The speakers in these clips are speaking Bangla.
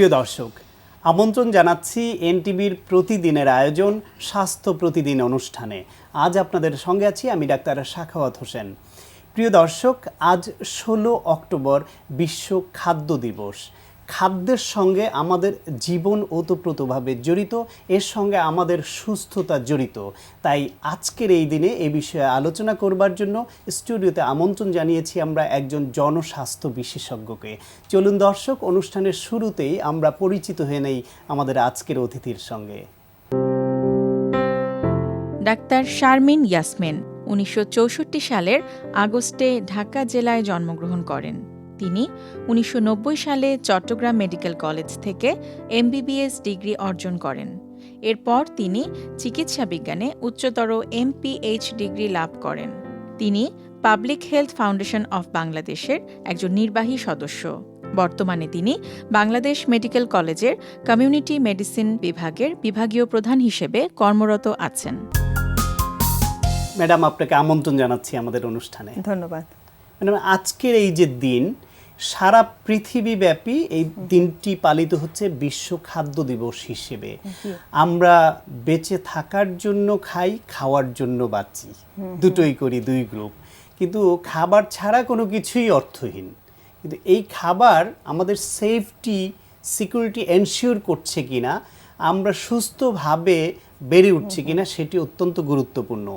প্রিয় দর্শক, আমন্ত্রণ জানাচ্ছি এনটিভির প্রতিদিনের আয়োজন, স্বাস্থ্য প্রতিদিন অনুষ্ঠানে। আজ আপনাদের সঙ্গে আছি আমি ডাক্তার শাখাওয়াত হোসেন। প্রিয় দর্শক, আজ ষোলো অক্টোবর বিশ্ব খাদ্য দিবস। খাদ্যের সঙ্গে আমাদের জীবন ওতপ্রোতভাবে জড়িত, এর সঙ্গে আমাদের সুস্থতা জড়িত। তাই আজকের এই দিনে এ বিষয়ে আলোচনা করবার জন্য স্টুডিওতে আমন্ত্রণ জানিয়েছি আমরা একজন জনস্বাস্থ্য বিশেষজ্ঞকে। চলুন দর্শক, অনুষ্ঠানের শুরুতেই আমরা পরিচিত হয়ে নেই আমাদের আজকের অতিথির সঙ্গে। ডাক্তার শারমিন ইয়াসমিন, উনিশশো চৌষট্টি সালের আগস্টে ঢাকা জেলায় জন্মগ্রহণ করেন। তিনি উনিশশো নব্বই সালে চট্টগ্রাম মেডিকেল কলেজ থেকে এমবিবিএস ডিগ্রি অর্জন করেন। এরপর তিনি চিকিৎসা বিজ্ঞানে উচ্চতর এমপিএইচ ডিগ্রি লাভ করেন। তিনি পাবলিক হেলথ ফাউন্ডেশন অফ বাংলাদেশের একজন নির্বাহী সদস্য। বর্তমানে তিনি বাংলাদেশ মেডিকেল কলেজের কমিউনিটি মেডিসিন বিভাগের বিভাগীয় প্রধান হিসেবে কর্মরত আছেন। ম্যাডাম আপনাকে আমন্ত্রণ জানাচ্ছি আমাদের অনুষ্ঠানে। ধন্যবাদ। ম্যাডাম আজকের এই যে দিন সারা পৃথিবীব্যাপী এই দিনটি পালিত হচ্ছে বিশ্ব খাদ্য দিবস হিসেবে। আমরা বেঁচে থাকার জন্য খাই খাওয়ার জন্য বাঁচি। দুটোই করি দুই গ্রুপ। কিন্তু খাবার ছাড়া কোনো কিছুই অর্থহীন। কিন্তু এই খাবার আমাদের সেফটি সিকিউরিটি এনশিওর করছে কিনা আমরা সুস্থভাবে বেড়ে উঠছি কিনা সেটি অত্যন্ত গুরুত্বপূর্ণ।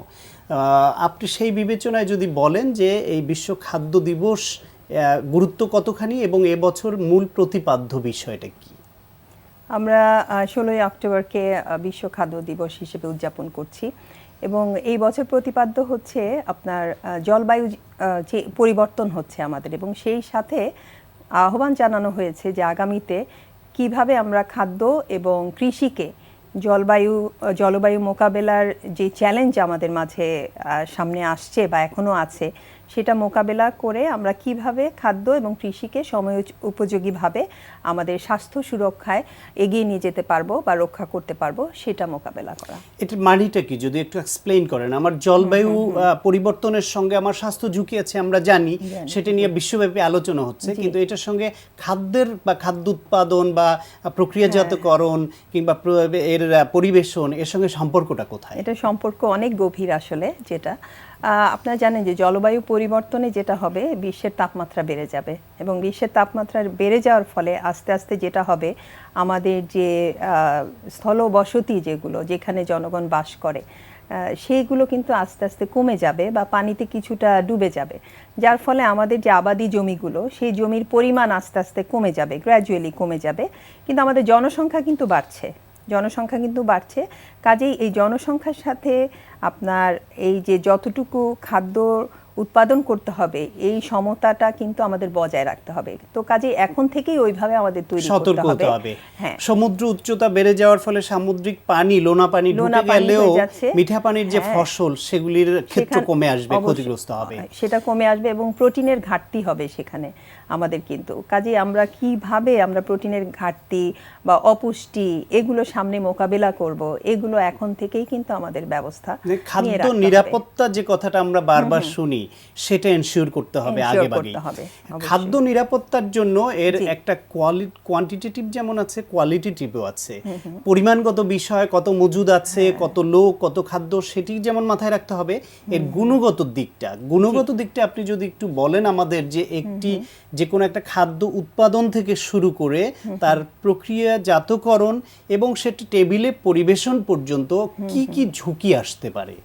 আপনি সেই বিবেচনায় যদি বলেন যে এই বিশ্ব খাদ্য দিবস গুরুত্ব কতখানি এবং এবছর মূল প্রতিপাদ্য বিষয়টা কি? আমরা ষোলোই অক্টোবরকে বিশ্ব খাদ্য দিবস হিসেবে উদযাপন করছি এবং এই বছর প্রতিপাদ্য হচ্ছে আপনার জলবায়ু যে পরিবর্তন হচ্ছে আমাদের এবং সেই সাথে আহ্বান জানানো হয়েছে যে আগামীতে কীভাবে আমরা খাদ্য এবং কৃষিকে জলবায়ু জলবায়ু মোকাবেলার যে চ্যালেঞ্জ আমাদের মাঝে সামনে আসছে বা এখনও আছে সেটা মোকাবেলা করে আমরা কীভাবে খাদ্য এবং কৃষিকে সময় উপযোগীভাবে আমাদের স্বাস্থ্য সুরক্ষায় এগিয়ে নিয়ে যেতে পারব বা রক্ষা করতে পারব সেটা মোকাবেলা করা। এটার মানিটা কি? যদি একটু এক্সপ্লেইন করেন। আমার জলবায়ু পরিবর্তনের সঙ্গে আমার স্বাস্থ্য ঝুঁকি আছে আমরা জানি। সেটা নিয়ে বিশ্বব্যাপী আলোচনা হচ্ছে। কিন্তু এটার সঙ্গে খাদ্যের বা খাদ্য উৎপাদন বা প্রক্রিয়াজাতকরণ কিংবা এর পরিবেশন এর সঙ্গে সম্পর্কটা কোথায়? এটা সম্পর্ক অনেক গভীর আসলে যেটা। আপনারা জানেন যে জলবায়ু পরিবর্তনে যেটা হবে, বিশ্বের তাপমাত্রা বেড়ে যাবে এবং বিশ্বের তাপমাত্রা বেড়ে যাওয়ার ফলে আস্তে আস্তে যেটা হবে, আমাদের যে স্থলবসতি যেগুলো, যেখানে জনগণ বাস করে সেইগুলো কিন্তু আস্তে আস্তে কমে যাবে বা পানিতে কিছুটা ডুবে যাবে। যার ফলে আমাদের যে আবাদি জমিগুলো, সেই জমির পরিমাণ আস্তে আস্তে কমে যাবে গ্র্যাজুয়ালি কমে যাবে। কিন্তু আমাদের জনসংখ্যা কিন্তু বাড়ছে। জনসংখ্যা কিন্তু বাড়ছে। কাজেই এই জনসংখ্যার সাথে আপনার এই যে যতটুকু খাদ্য উৎপাদন করতে হবে এই সমতাটা কিন্তু আমাদের বজায় রাখতে হবে। তো কাজেই এখন থেকেই ওইভাবে আমাদের তৈরি সতর্ক করতে হতে হবে। হ্যাঁ। সমুদ্র উচ্চতা বেড়ে যাওয়ার ফলে সামুদ্রিক পানি লোনা পানি লোনা ঢুকে গেলেও যাচ্ছে। মিঠা পানির যে হ্যাঁ। ফসল সেগুলির ক্ষেত্র কমে আসবে ক্ষতিগ্রস্ত হবে। সেটা কমে আসবে এবং প্রোটিনের ঘাটতি হবে সেখানে। আমাদের কিন্তু। কাজে আমরা কীভাবে আমরা প্রোটিনের ঘাটতি বা অপুষ্টি এগুলো সামনে মোকাবেলা করব এগুলো এখন থেকেই কিন্তু আমাদের ব্যবস্থা খাদ্য নিরাপত্তা যে কথাটা আমরা বারবার শুনি সেটা এনশিওর করতে হবে আগে হবে, খাদ্য নিরাপত্তার জন্য এর একটা কোয়ান্টিটেটিভ যেমন আছে কোয়ালিটেটিভও আছে। পরিমাণগত বিষয় কত মজুদ আছে হ্যাঁ। কত লোক কত খাদ্য সেটি যেমন মাথায় রাখতে হবে এর গুণগত দিকটা গুণগত দিকটা আপনি যদি একটু বলেন আমাদের যে একটি যে কোনো একটা খাদ্য উৎপাদন থেকে শুরু করে তার প্রক্রিয়াজাতকরণ এবং সেটা টেবিলে পরিবেশন পর্যন্ত কি কি ঝুঁকি আসতে পারে?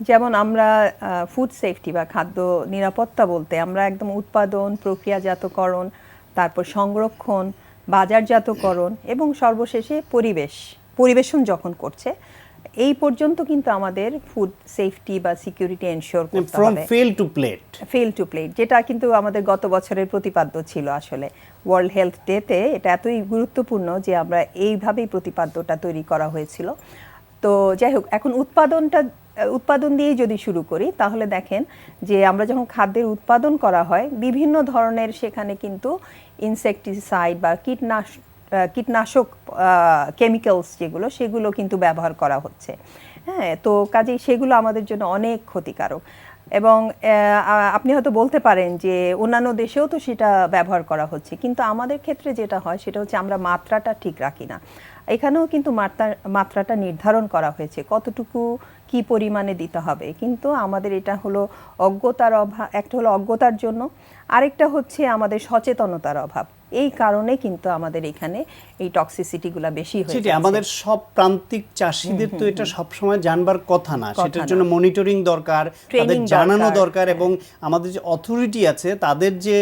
যেমন আমরা ফুড সেফটি বা খাদ্য নিরাপত্তা বলতে আমরা একদম উৎপাদন প্রক্রিয়াজাতকরণ তারপর সংরক্ষণ বাজারজাতকরণ এবং সর্বশেষে পরিবেশ পরিবেশন যখন করছে এই পর্যন্ত কিন্তু আমাদের ফুড সেফটি বা সিকিউরিটি এনশিওর করতে হবে। From fell to plate fell to plate যেটা কিন্তু আমাদের গত বছরের প্রতিপাদ্য ছিল আসলে। ওয়ার্ল্ড হেলথ ডেতে এটা এতই গুরুত্বপূর্ণ যে আমরা এইভাবেই প্রতিপাদ্যটা তৈরি করা হয়েছিল। তো যাই হোক এখন উৎপাদনটা উৎপাদন দিয়েই যদি শুরু করি তাহলে দেখেন যে আমরা যখন খাদ্যের উৎপাদন করা হয় বিভিন্ন ধরনের সেখানে কিন্তু ইনসেকটিসাইড বা কীটনাশ কীটনাশক কেমিক্যালস যেগুলো, সেগুলো কিন্তু ব্যবহার করা হচ্ছে। হ্যাঁ তো কাজেই সেগুলো আমাদের জন্য অনেক ক্ষতিকারক। এবং আপনি হয়তো বলতে পারেন যে অন্যান্য দেশেও তো সেটা ব্যবহার করা হচ্ছে। কিন্তু আমাদের ক্ষেত্রে যেটা হয়, সেটা হচ্ছে আমরা মাত্রাটা ঠিক রাখি না। এখানেও কিন্তু মাত্রা, মাত্রাটা নির্ধারণ করা হয়েছে, কতটুকু কি পরিমাণে দিতে হবে। কিন্তু আমাদের এটা হলো অজ্ঞতার অভাব একটা হলো অজ্ঞতার জন্য, আরেকটা হচ্ছে আমাদের সচেতনতার অভাব। এই কারণে কিন্তু আমাদের এখানে এই টক্সিসিটিগুলো বেশি হয়ে সেটি। আমাদের সব প্রান্তিক চাষিদের তো এটা সবসময় জানবার কথা না সেটার জন্য মনিটরিং দরকার তাদের জানানো দরকার। দরকার এবং আমাদের যে অথরিটি আছে তাদের যে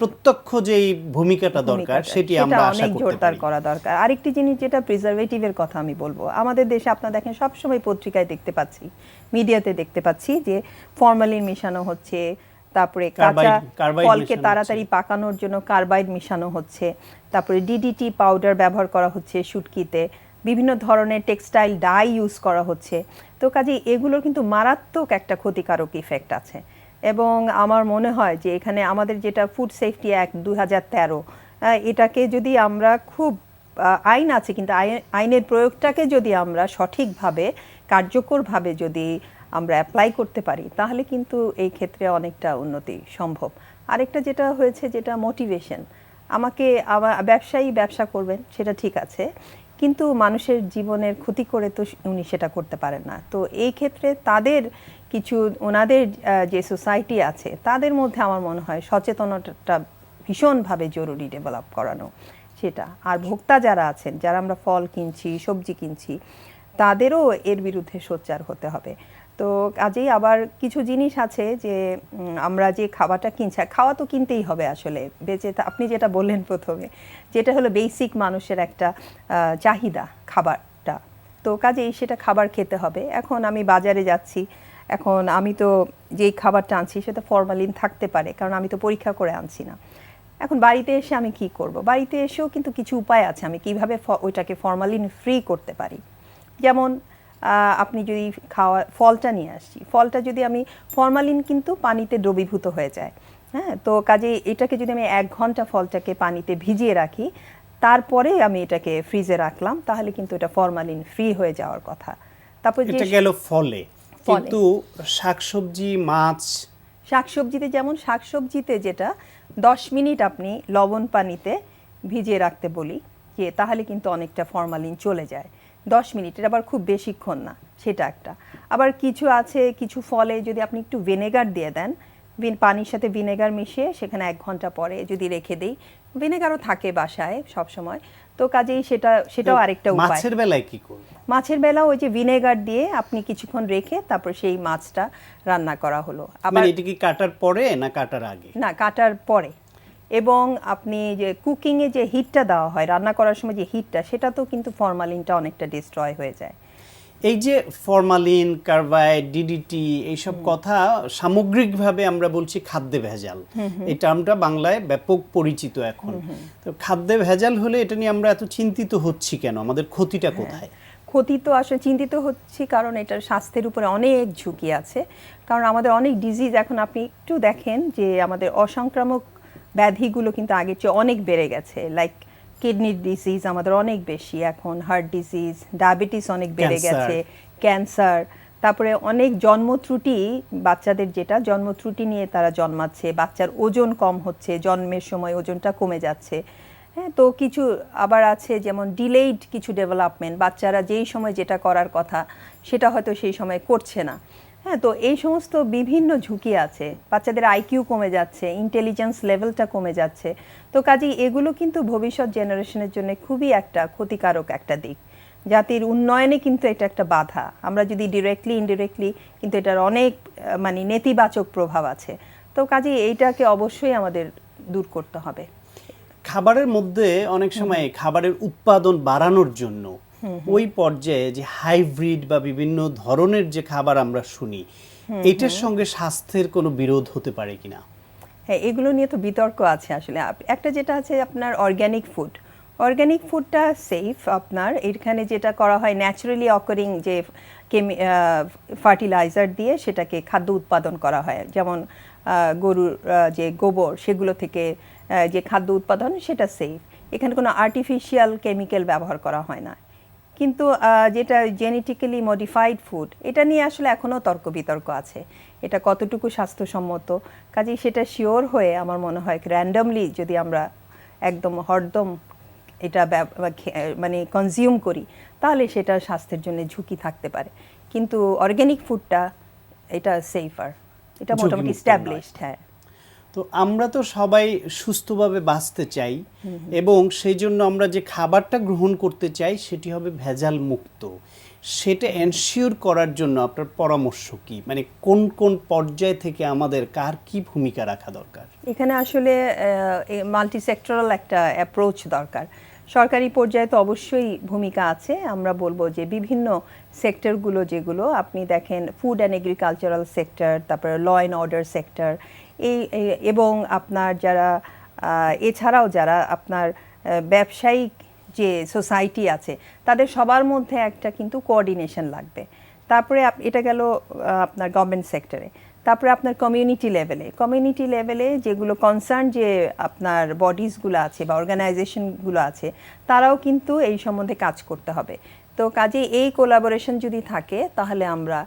প্রত্যক্ষ যেই ভূমিকাটা দরকার সেটি আমরা আশা করতে জোরদার করা দরকার আরেকটি জিনিস যেটা প্রিজারভেটিভের কথা আমি বলব আমাদের দেশে আপনারা দেখেন সবসময় পত্রিকায় দেখতে পাচ্ছি মিডিয়াতে দেখতে পাচ্ছি যে ফরমালিন মিশানো হচ্ছে তারপরে কাঁচা ফলকে তাড়াতাড়ি পাকানোর জন্য কার্বাইড মিশানো হচ্ছে। তারপরে ডিডিটি পাউডার ব্যবহার করা হচ্ছে শুটকিতে। বিভিন্ন ধরনের টেক্সটাইল ডাই ইউজ করা হচ্ছে। তো কাজে এগুলোর কিন্তু মারাত্মক একটা ক্ষতিকারক ইফেক্ট আছে। এবং আমার মনে হয় যে এখানে আমাদের যেটা ফুড সেফটি অ্যাক্ট দু হাজার তেরো এটাকে যদি আমরা খুব আইন আছে কিন্তু আইন- আইনের প্রয়োগটাকে যদি আমরা সঠিকভাবে কার্যকরভাবে যদি আমরা অ্যাপ্লাই করতে পারি, তাহলে কিন্তু এই ক্ষেত্রে অনেকটা উন্নতি সম্ভব। আরেকটা যেটা হয়েছে যেটা মোটিভেশন আমাকে ব্যবসায়ী ব্যবসা করবেন, সেটা ঠিক আছে, কিন্তু মানুষের জীবনের ক্ষতি করে তো উনি সেটা করতে পারেন না। তো এই ক্ষেত্রে তাদের কিছু, ওনাদের যে সোসাইটি আছে, তাদের মধ্যে আমার মনে হয় সচেতনতা ভীষণভাবে জরুরি ডেভেলপ করানো সেটা। আর ভোক্তা যারা আছেন, যারা আমরা ফল কিনছি, সবজি কিনছি, তাদেরও এর বিরুদ্ধে সোচ্চার হতে হবে। তো কাজেই আবার কিছু জিনিস আছে যে আমরা যে খাবারটা কিনছি খাওয়া তো কিনতেই হবে আসলে। বেঁচে আপনি যেটা বললেন প্রথমে, যেটা হলো বেসিক মানুষের একটা চাহিদা খাবারটা। তো কাজেই সেটা খাবার খেতে হবে। এখন আমি বাজারে যাচ্ছি। এখন আমি তো যেই খাবারটা আনছি, সেটা ফরমালিন থাকতে পারে, কারণ আমি তো পরীক্ষা করে আনছি না। এখন বাড়িতে এসে আমি কি করব? বাড়িতে এসেও কিন্তু কিছু উপায় আছে। আমি কীভাবে ওইটাকে ফরমালিন ফ্রি করতে পারি? যেমন আপনি যদি খাওয়া ফলটা নিয়ে আসছি। ফলটা যদি আমি ফরমালিন কিন্তু পানিতে দ্রবীভূত হয়ে যায়। হ্যাঁ তো কাজে এটাকে যদি আমি এক ঘণ্টা ফলটাকে পানিতে ভিজিয়ে রাখি তারপরে আমি এটাকে ফ্রিজে রাখলাম তাহলে কিন্তু এটা ফরমালিন ফ্রি হয়ে যাওয়ার কথা। তারপর এটা গেল ফলে। কিন্তু শাকসবজি মাছ? শাকসবজিতে যেমন শাকসবজিতে যেটা দশ মিনিট আপনি লবণ পানিতে ভিজিয়ে রাখতে বলি যে তাহলে কিন্তু অনেকটা ফরমালিন চলে যায়। দশ মিনিট এটা আবার খুব বেশিক্ষণ না সেটা একটা। আবার কিছু আছে কিছু ফলে যদি আপনি একটু ভিনেগার দিয়ে দেন পানির সাথে ভিনেগার মিশিয়ে সেখানে এক ঘণ্টা পরে যদি রেখে দিই ভিনেগারও থাকে বাসায় সব সময় তো কাজেই সেটা সেটাও আরেকটা উপায়। মাছের বেলায় কি করব? মাছের বেলা ওই যে ভিনেগার দিয়ে আপনি কিছুক্ষণ রেখে তারপর সেই মাছটা রান্না করা হলো। আবার মানে এটা কি কাটার পরে না কাটার আগে? না কাটার পরে। এবং আপনি যে কুকিংয়ে যে হিটটা দেওয়া হয় রান্না করার সময় যে হিটটা সেটা তো কিন্তু ফরমালিনটা অনেকটা ডিস্ট্রয় হয়ে যায়। এই যে ফরমালিন কার্বাইড ডিডিটি এইসব কথা সামগ্রিকভাবে আমরা বলছি খাদ্যে ভেজাল। এই টার্মটা বাংলায় ব্যাপক পরিচিত এখন। তো খাদ্যে ভেজাল হলে এটা নিয়ে আমরা এত চিন্তিত হচ্ছি কেন? আমাদের ক্ষতিটা কোথায়? ক্ষতি তো আসলে চিন্তিত হচ্ছি কারণ এটার স্বাস্থ্যের উপরে অনেক ঝুঁকি আছে। কারণ আমাদের অনেক ডিজিজ এখন আপনি একটু দেখেন যে আমাদের অসংক্রামক ব্যাধিগুলো কিন্তু আগের চেয়ে অনেক বেড়ে গেছে। লাইক কিডনির ডিজিজ আমাদের অনেক বেশি এখন হার্ট ডিজিজ ডায়াবেটিস অনেক বেড়ে গেছে ক্যান্সার তারপরে অনেক জন্ম ত্রুটি বাচ্চাদের যেটা জন্ম ত্রুটি নিয়ে তারা জন্মাচ্ছে বাচ্চার ওজন কম হচ্ছে জন্মের সময় ওজনটা কমে যাচ্ছে। হ্যাঁ তো কিছু আবার আছে যেমন ডিলেইড কিছু ডেভেলপমেন্ট বাচ্চারা যেই সময় যেটা করার কথা সেটা হয়তো সেই সময় করছে না। হ্যাঁ তো এই সমস্ত বিভিন্ন ঝুঁকি আছে। বাচ্চাদের আইকিউ কমে যাচ্ছে ইন্টেলিজেন্স লেভেলটা কমে যাচ্ছে। তো কাজেই এগুলো কিন্তু ভবিষ্যৎ জেনারেশনের জন্য খুবই একটা ক্ষতিকারক একটা দিক। জাতির উন্নয়নে কিন্তু এটা একটা বাধা। আমরা যদি ডিরেক্টলি ইনডিরেক্টলি কিন্তু এটার অনেক মানে নেতিবাচক প্রভাব আছে। তো কাজেই এইটাকে অবশ্যই আমাদের দূর করতে হবে। খাবারের মধ্যে অনেক সময় খাবারের উৎপাদন বাড়ানোর জন্য ওই পর্যায়ে যে হাইব্রিড বা বিভিন্ন ধরনের যে খাবার আমরা শুনি এটার সঙ্গে স্বাস্থ্যের কোনো বিরোধ হতে পারে কিনা? হ্যাঁ এগুলো নিয়ে তো বিতর্ক আছে আসলে। একটা যেটা আছে আপনার অর্গ্যানিক ফুড অর্গ্যানিক ফুডটা সেফ আপনার। এখানে যেটা করা হয় ন্যাচারালি অকারিং যে কেমি ফার্টিলাইজার দিয়ে সেটাকে খাদ্য উৎপাদন করা হয়। যেমন গরুর যে গোবর সেগুলো থেকে যে খাদ্য উৎপাদন সেটা সেফ এখানে কোনো আর্টিফিশিয়াল কেমিক্যাল ব্যবহার করা হয় না। কিন্তু যেটা জেনেটিক্যালি মডিফাইড ফুড এটা নিয়ে আসলে এখনও তর্ক বিতর্ক আছে। এটা কতটুকু স্বাস্থ্যসম্মত? কাজেই সেটা শিওর হয়ে আমার মনে হয় র্যান্ডমলি যদি আমরা একদম হরদম এটা মানে কনজিউম করি তাহলে সেটা স্বাস্থ্যের জন্য ঝুঁকি থাকতে পারে। কিন্তু অর্গ্যানিক ফুডটা এটা সেফার এটা মোটামুটি স্ট্যাবলিশড হ্যাঁ। তো আমরা তো সবাই সুস্থভাবে বাঁচতে চাই এবং সেই জন্য আমরা যে খাবারটা গ্রহণ করতে চাই সেটি হবে ভেজাল মুক্ত। সেটা এনশিওর করার জন্য আপনার পরামর্শ কি? মানে কোন কোন পর্যায় থেকে আমাদের কার কি ভূমিকা রাখা দরকার? এখানে আসলে মাল্টি সেক্টরাল একটা অ্যাপ্রোচ দরকার। সরকারি পর্যায়ে তো অবশ্যই ভূমিকা আছে। আমরা বলব যে বিভিন্ন সেক্টরগুলো যেগুলো আপনি দেখেন ফুড অ্যান্ড এগ্রিকালচারাল সেক্টর তারপরে ল অ্যান্ড অর্ডার সেক্টর এই এবং আপনার যারা এছাড়াও যারা আপনার ব্যবসায়িক যে সোসাইটি আছে, তাদের সবার মধ্যে একটা কিন্তু কোঅর্ডিনেশন লাগবে। তারপরে এটা গেল আপনার গভর্নমেন্ট সেক্টরে তারপরে আপনার কমিউনিটি লেভেলে কমিউনিটি লেভেলে যেগুলো কনসার্ন যে আপনার বডিজগুলো আছে বা অর্গানাইজেশনগুলো আছে, তারাও কিন্তু এই সম্বন্ধে কাজ করতে হবে। তো কাজে এই কোলাবোরেশন যদি থাকে, তাহলে আমরা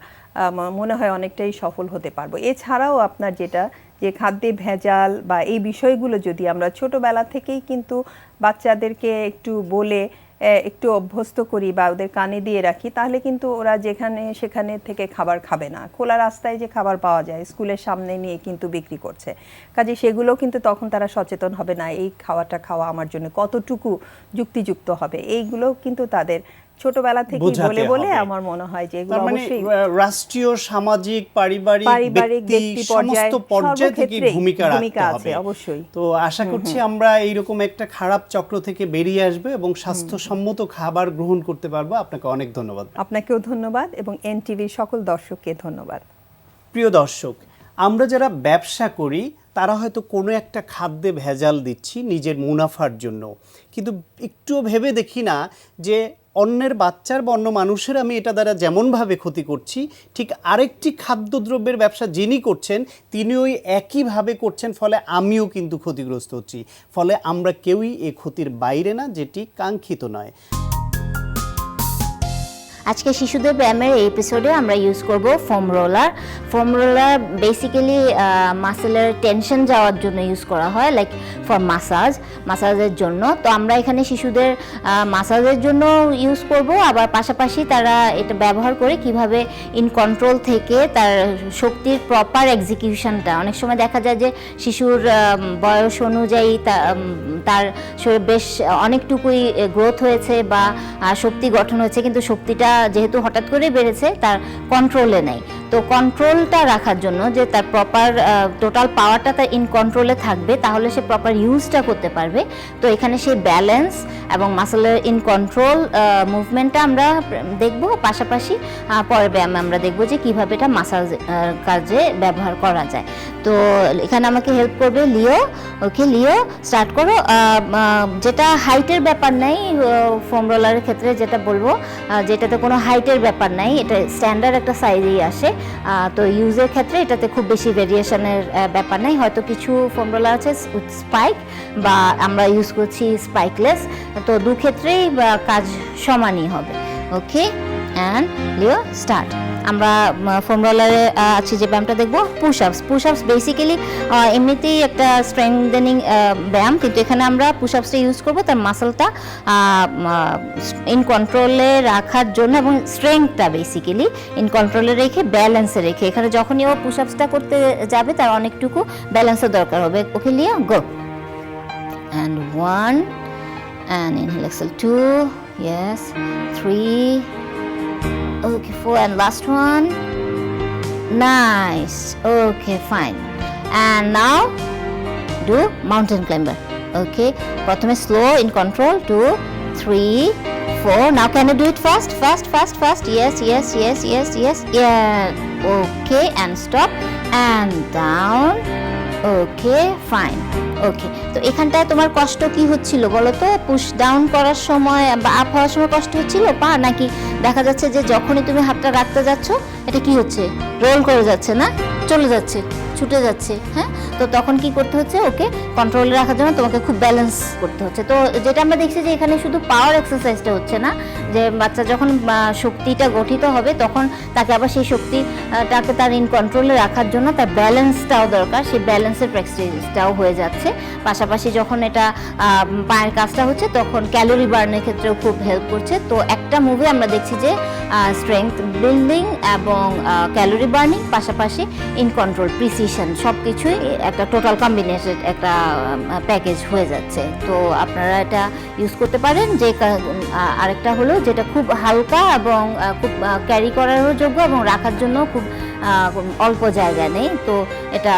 মনে হয় অনেকটাই সফল হতে পারব। এছাড়াও আপনার যেটা যে খাদ্যে ভেজাল বা এই বিষয়গুলো যদি আমরা ছোটবেলা থেকেই কিন্তু বাচ্চাদেরকে একটু বলে একটু অভ্যস্ত করি বা ওদের কানে দিয়ে রাখি, তাহলে কিন্তু ওরা যেখানে সেখানে থেকে খাবার খাবে না। খোলা রাস্তায় যে খাবার পাওয়া যায়, স্কুলের সামনে নিয়ে কিন্তু বিক্রি করছে। কাজে সেগুলো কিন্তু তখন তারা সচেতন হবে না, এই খাওয়াটা খাওয়া আমার জন্য কতটুকু যুক্তিযুক্ত হবে? এইগুলো কিন্তু তাদের ছোটবেলা থেকে বলে বলে আমার মনে হয় যে এগুলো মানে অবশ্যই রাষ্ট্রীয় সামাজিক পারিবারিক পারিবারিক ব্যক্তি সমস্ত পর্যায়ে থেকে ভূমিকা ভূমিকা রাখতে হবে। অবশ্যই। তো আশা করছি আমরা এইরকম একটা খারাপ চক্র থেকে বেরিয়ে আসবে এবং স্বাস্থ্যসম্মত খাবার গ্রহণ করতে পারব। আপনাকে অনেক ধন্যবাদ। আপনাকেও ধন্যবাদ এবং এনটিভির সকল দর্শককে ধন্যবাদ। প্রিয় দর্শক আমরা যারা ব্যবসা করি তারা হয়তো কোনো একটা খাদ্যে ভেজাল দিচ্ছি নিজের মুনাফার জন্য। কিন্তু একটুও ভেবে দেখি না যে অন্যের বাচ্চার বা অন্য মানুষের আমি এটা দ্বারা যেমনভাবে ক্ষতি করছি, ঠিক আরেকটি খাদ্যদ্রব্যের ব্যবসা যিনি করছেন তিনি ওই একইভাবে করছেন, ফলে আমিও কিন্তু ক্ষতিগ্রস্ত হচ্ছি। ফলে আমরা কেউই এ ক্ষতির বাইরে না, যেটি কাঙ্ক্ষিত নয়। আজকে শিশুদের ব্যায়ামের এই এপিসোডে আমরা ইউজ করব foam roller foam roller basically মাসেলের tension যাওয়ার জন্য ইউজ করা হয় লাইক ফর মাসাজ মাসাজের জন্য। তো আমরা এখানে শিশুদের মাসাজের জন্য ইউজ করব। আবার পাশাপাশি তারা এটা ব্যবহার করে কীভাবে ইন কন্ট্রোল থেকে তার শক্তির প্রপার এক্সিকিউশনটা অনেক সময় দেখা যায় যে শিশুর বয়স অনুযায়ী তার বেশ অনেকটুকুই গ্রোথ হয়েছে বা শক্তি গঠন হয়েছে, কিন্তু শক্তিটা যেহেতু হঠাৎ করে বেড়েছে, তার কন্ট্রোলে নেই। তো কন্ট্রোলটা রাখার জন্য যে তার প্রপার টোটাল পাওয়ারটা তার ইন কন্ট্রোলে থাকবে, তাহলে সে প্রপার ইউজটা করতে পারবে। তো এখানে সেই ব্যালেন্স এবং মাসেলের ইন কন্ট্রোল মুভমেন্টটা আমরা দেখব। পাশাপাশি পরের ব্যায়ামে আমরা দেখব যে কীভাবে এটা মাসাজ কাজে ব্যবহার করা যায়। তো এখানে আমাকে হেল্প করবে লিও ওকে লিও স্টার্ট করো। যেটা হাইটের ব্যাপার নাই ফোম রোলারের ক্ষেত্রে যেটা বলব যেটাতে কোনো হাইটের ব্যাপার নাই, এটা স্ট্যান্ডার্ড একটা সাইজেই আসে। তো ইউজের ক্ষেত্রে এটাতে খুব বেশি ভেরিয়েশনের ব্যাপার নাই। হয়তো কিছু ফোন রোলার আছে স্পাইক বা আমরা ইউজ করছি স্পাইকলেস তো দু ক্ষেত্রেই কাজ সমানই হবে। ওকে অ্যান্ড লিও স্টার্ট আমরা ফোম রোলারে আছে যে ব্যায়ামটা দেখব push ups push ups basically এমনিতেই একটা স্ট্রেংদেনিং ব্যায়াম, কিন্তু এখানে আমরা পুশ আপসটা ইউজ করব, তার মাসলটা ইন কন্ট্রোলে রাখার জন্য এবং স্ট্রেংথটা বেসিক্যালি ইন কন্ট্রোলে রেখে ব্যালেন্সে রেখে। এখানে যখনই ও পুশ আপসটা করতে যাবে, তার অনেকটুকু ব্যালেন্সের দরকার হবে। Okay Lia go and one and inhale, exhale, two, yes, three okay four and last one nice okay fine and now do mountain climber okay প্রথমে slow in control two three four now can you do it fast fast fast fast yes yes yes yes yes yeah okay and stop and down Okay fine okay তো এখানটায় তোমার কষ্ট কি হচ্ছিল বলো তো? পুশ ডাউন করার সময় বা আপ হওয়ার সময় কষ্ট হচ্ছিল? পা নাকি দেখা যাচ্ছে যে যখনই তুমি হাতটা রাখতে যাচ্ছ, এটা কি হচ্ছে? রোল করে যাচ্ছে না? চলে যাচ্ছে। ছুটে যাচ্ছে হ্যাঁ? তো তখন কি করতে হচ্ছে? ওকে কন্ট্রোলে রাখার জন্য তোমাকে খুব ব্যালেন্স করতে হচ্ছে। তো যেটা আমরা দেখছি যে এখানে শুধু পাওয়ার এক্সারসাইজটা হচ্ছে না, যে বাচ্চা যখন শক্তিটা গঠিত হবে, তখন তাকে আবার সেই শক্তিটাকে তার ইন কন্ট্রোলে রাখার জন্য তার ব্যালেন্সটাও দরকার। সেই ব্যালেন্সের প্র্যাকটিসটাও হয়ে যাচ্ছে। পাশাপাশি যখন এটা পায়ের কাজটা হচ্ছে, তখন ক্যালোরি বার্নের ক্ষেত্রেও খুব হেল্প করছে। তো একটা মুভি আমরা দেখছি যে স্ট্রেংথ বিল্ডিং এবং ক্যালোরি বার্নিং পাশাপাশি ইন কন্ট্রোল প্রিসিশন সব কিছুই একটা টোটাল কম্বিনেটেড একটা প্যাকেজ হয়ে যাচ্ছে। তো আপনারা এটা ইউজ করতে পারেন, যে আরেকটা হলো যেটা খুব হালকা এবং খুব ক্যারি করারও যোগ্য এবং রাখার জন্য খুব অল্প জায়গা নেই। তো এটা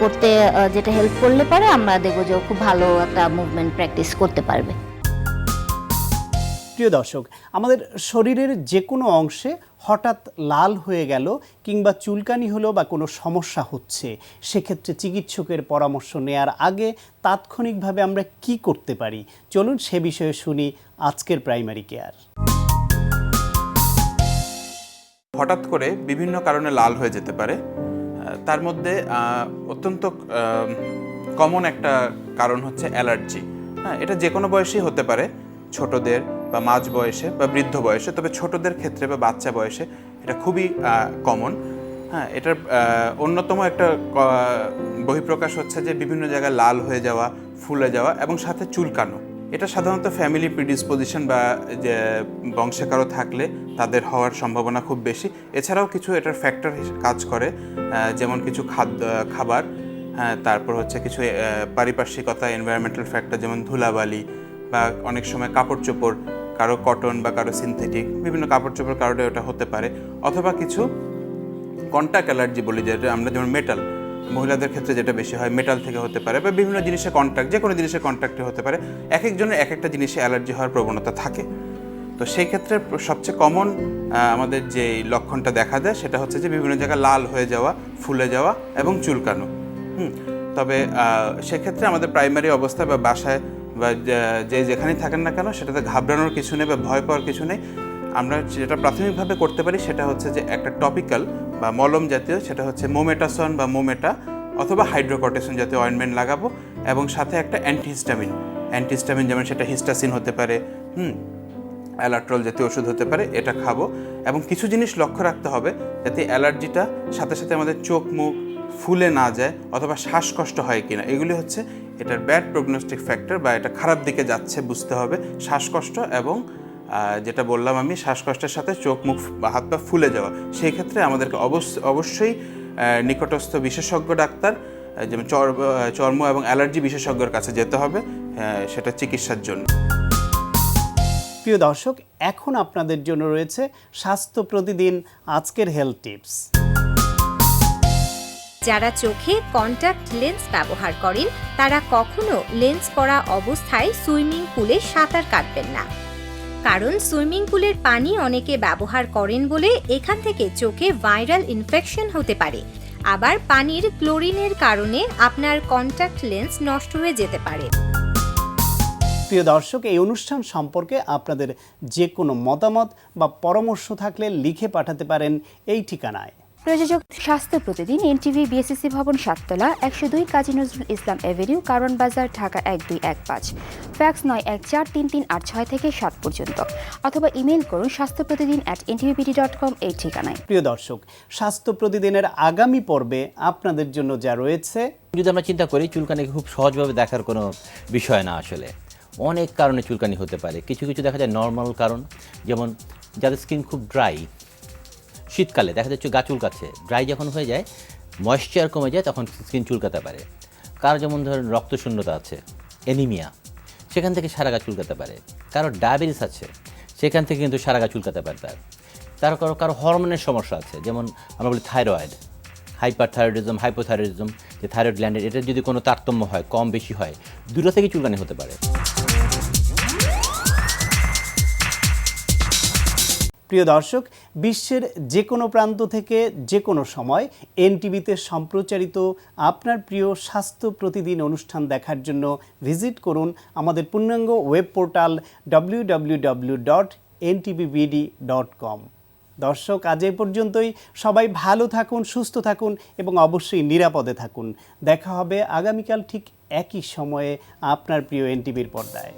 করতে যেটা হেল্প করলে পারে, আমরা দেখব যে খুব ভালো একটা মুভমেন্ট প্র্যাকটিস করতে পারবে। প্রিয় দর্শক, আমাদের শরীরের যে কোনো অংশে হঠাৎ লাল হয়ে গেল কিংবা চুলকানি হলো বা কোনো সমস্যা হচ্ছে, সেক্ষেত্রে চিকিৎসকের পরামর্শ নেয়ার আগে তাৎক্ষণিকভাবে আমরা কি করতে পারি? চলুন সে বিষয়ে শুনি আজকের প্রাইমারি কেয়ার হঠাৎ করে বিভিন্ন কারণে লাল হয়ে যেতে পারে। তার মধ্যে অত্যন্ত কমন একটা কারণ হচ্ছে অ্যালার্জি। হ্যাঁ এটা যে কোনো বয়সেই হতে পারে। ছোটদের বা মাঝ বয়সে বা বৃদ্ধ বয়সে, তবে ছোটদের ক্ষেত্রে বা বাচ্চা বয়সে এটা খুবই কমন হ্যাঁ এটার অন্যতম একটা বহিঃপ্রকাশ হচ্ছে যে বিভিন্ন জায়গায় লাল হয়ে যাওয়া, ফুলে যাওয়া এবং সাথে চুলকানো। এটা সাধারণত ফ্যামিলি প্রিডিসপোজিশন বা যে বংশে কারও থাকলে তাদের হওয়ার সম্ভাবনা খুব বেশি। এছাড়াও কিছু এটার ফ্যাক্টর কাজ করে যেমন কিছু খাদ্য, খাবার হ্যাঁ তারপর হচ্ছে কিছু পারিপার্শ্বিকতা এনভায়রনমেন্টাল ফ্যাক্টর যেমন ধুলাবালি বা অনেক সময় কাপড় চোপড় কারও কটন বা কারও সিনথেটিক বিভিন্ন কাপড় চোপড় কারণে ওটা হতে পারে, অথবা কিছু কন্ট্যাক্ট অ্যালার্জি বলি যেটা, আমরা যেমন মেটাল মহিলাদের ক্ষেত্রে যেটা বেশি হয় মেটাল থেকে হতে পারে, বা বিভিন্ন জিনিসের কন্ট্যাক্ট যে কোনো জিনিসের কন্ট্যাক্টে হতে পারে এক একজনের এক একটা জিনিসে অ্যালার্জি হওয়ার প্রবণতা থাকে। তো সেই ক্ষেত্রে সবচেয়ে কমন আমাদের যে লক্ষণটা দেখা দেয়, সেটা হচ্ছে যে বিভিন্ন জায়গায় লাল হয়ে যাওয়া, ফুলে যাওয়া এবং চুলকানো। হুম, তবে সেক্ষেত্রে আমাদের প্রাইমারি অবস্থা বা বাসায় বা যে- যেখানেই থাকেন না কেন, সেটাতে ঘাবড়ানোর কিছু নেই বা ভয় পাওয়ার কিছু নেই। আমরা যেটা প্রাথমিকভাবে করতে পারি সেটা হচ্ছে যে একটা টপিক্যাল বা মলম জাতীয়, সেটা হচ্ছে মোমেটাসন বা মোমেটা অথবা হাইড্রোকর্টেসন জাতীয় অয়েন্টমেন্ট লাগাবো এবং সাথে একটা অ্যান্টিহিস্টামিন অ্যান্টিহিস্টামিন যেমন সেটা হিস্টাসিন হতে পারে, হুম অ্যালাট্রল জাতীয় ওষুধ হতে পারে, এটা খাব। এবং কিছু জিনিস লক্ষ্য রাখতে হবে যাতে অ্যালার্জিটা সাথে সাথে আমাদের চোখ মুখ ফুলে না যায় অথবা শ্বাসকষ্ট হয় কিনা। এগুলি হচ্ছে এটার ব্যাড প্রগনোস্টিক ফ্যাক্টর বা এটা খারাপ দিকে যাচ্ছে বুঝতে হবে, শ্বাসকষ্ট এবং যেটা বললাম আমি, শ্বাসকষ্টের সাথে চোখ, মুখ বা হাত পা ফুলে যাওয়া। সেই ক্ষেত্রে আমাদেরকে অবশ্য, অবশ্যই নিকটস্থ বিশেষজ্ঞ ডাক্তার যেমন চর্ম এবং অ্যালার্জি বিশেষজ্ঞের কাছে যেতে হবে সেটা চিকিৎসার জন্য। প্রিয় দর্শক, এখন আপনাদের জন্য রয়েছে স্বাস্থ্য প্রতিদিন আজকের হেলথ টিপস যারা চোখে কন্টাক্ট লেন্স ব্যবহার করেন, তারা কখনো লেন্স পরা অবস্থায় সুইমিং পুলে সাঁতার কাটবেন না। কারণ সুইমিং পুলের পানি অনেকে ব্যবহার করেন বলে এখান থেকে চোখে ভাইরাল ইনফেকশন হতে পারে। আবার পানির ক্লোরিনের কারণে আপনার কন্টাক্ট লেন্স নষ্ট হয়ে যেতে পারে। প্রিয় দর্শক, এই অনুষ্ঠান সম্পর্কে আপনাদের যে কোনো মতামত বা পরামর্শ থাকলে লিখে পাঠাতে পারেন এই ঠিকানায়। প্রযোজক স্বাস্থ্য প্রতিদিন এনটিভি বিএসএসসি ভবন সাততলা একশো দুই কাজী নজরুল ইসলাম এভিনিউ কারণ বাজার ঢাকা এক দুই এক পাঁচ। ফ্যাক্স নয় এক চার তিন তিন আট ছয় থেকে সাত পর্যন্ত। অথবা ইমেল করুন স্বাস্থ্য প্রতিদিন অ্যাট এনটিভিপিডি ডট কম এই ঠিকানায়। প্রিয় দর্শক স্বাস্থ্য প্রতিদিনের আগামী পর্বে আপনাদের জন্য যা রয়েছে। যদি আমরা চিন্তা করি চুলকানিকে খুব সহজভাবে দেখার কোনো বিষয় না আসলে। অনেক কারণে চুলকানি হতে পারে। কিছু কিছু দেখা যায় নর্মাল কারণ যেমন যাদের স্কিন খুব ড্রাই শীতকালে, দেখা যাচ্ছে গা চুলকাচ্ছে ড্রাই যখন হয়ে যায় ময়েশ্চার কমে যায়, তখন স্কিন চুলকাতে পারে। কারও যেমন ধরেন রক্তশূন্যতা আছে এনিমিয়া সেখান থেকে সারা গা চুলকাতে পারে। কারও ডায়াবেটিস আছে, সেখান থেকে কিন্তু সারা গা চুলকাতে পারে তার। তার কারও কারও হরমোনের সমস্যা আছে, যেমন আমরা বলি থাইরয়েড হাইপারথাইরয়েডিজম হাইপোথাইরয়েডিজম যে থাইরয়েড গ্ল্যান্ডের এটা যদি কোনো তারতম্য হয়, কম বেশি হয়, দুটো থেকে চুলকানি হতে পারে। প্রিয় দর্শক, বিশ্বের যে কোনো প্রান্ত থেকে যে কোনো সময় এনটিভিতে সম্প্রচারিত আপনার প্রিয় স্বাস্থ্য প্রতিদিন অনুষ্ঠান দেখার জন্য ভিজিট করুন আমাদের পূর্ণাঙ্গ ওয়েব পোর্টাল www.ntbvd.com ডট দর্শক, আজ এই পর্যন্তই। সবাই ভালো থাকুন, সুস্থ থাকুন এবং অবশ্যই নিরাপদে থাকুন। দেখা হবে আগামীকাল ঠিক একই সময়ে আপনার প্রিয় এনটিভির পর্দায়।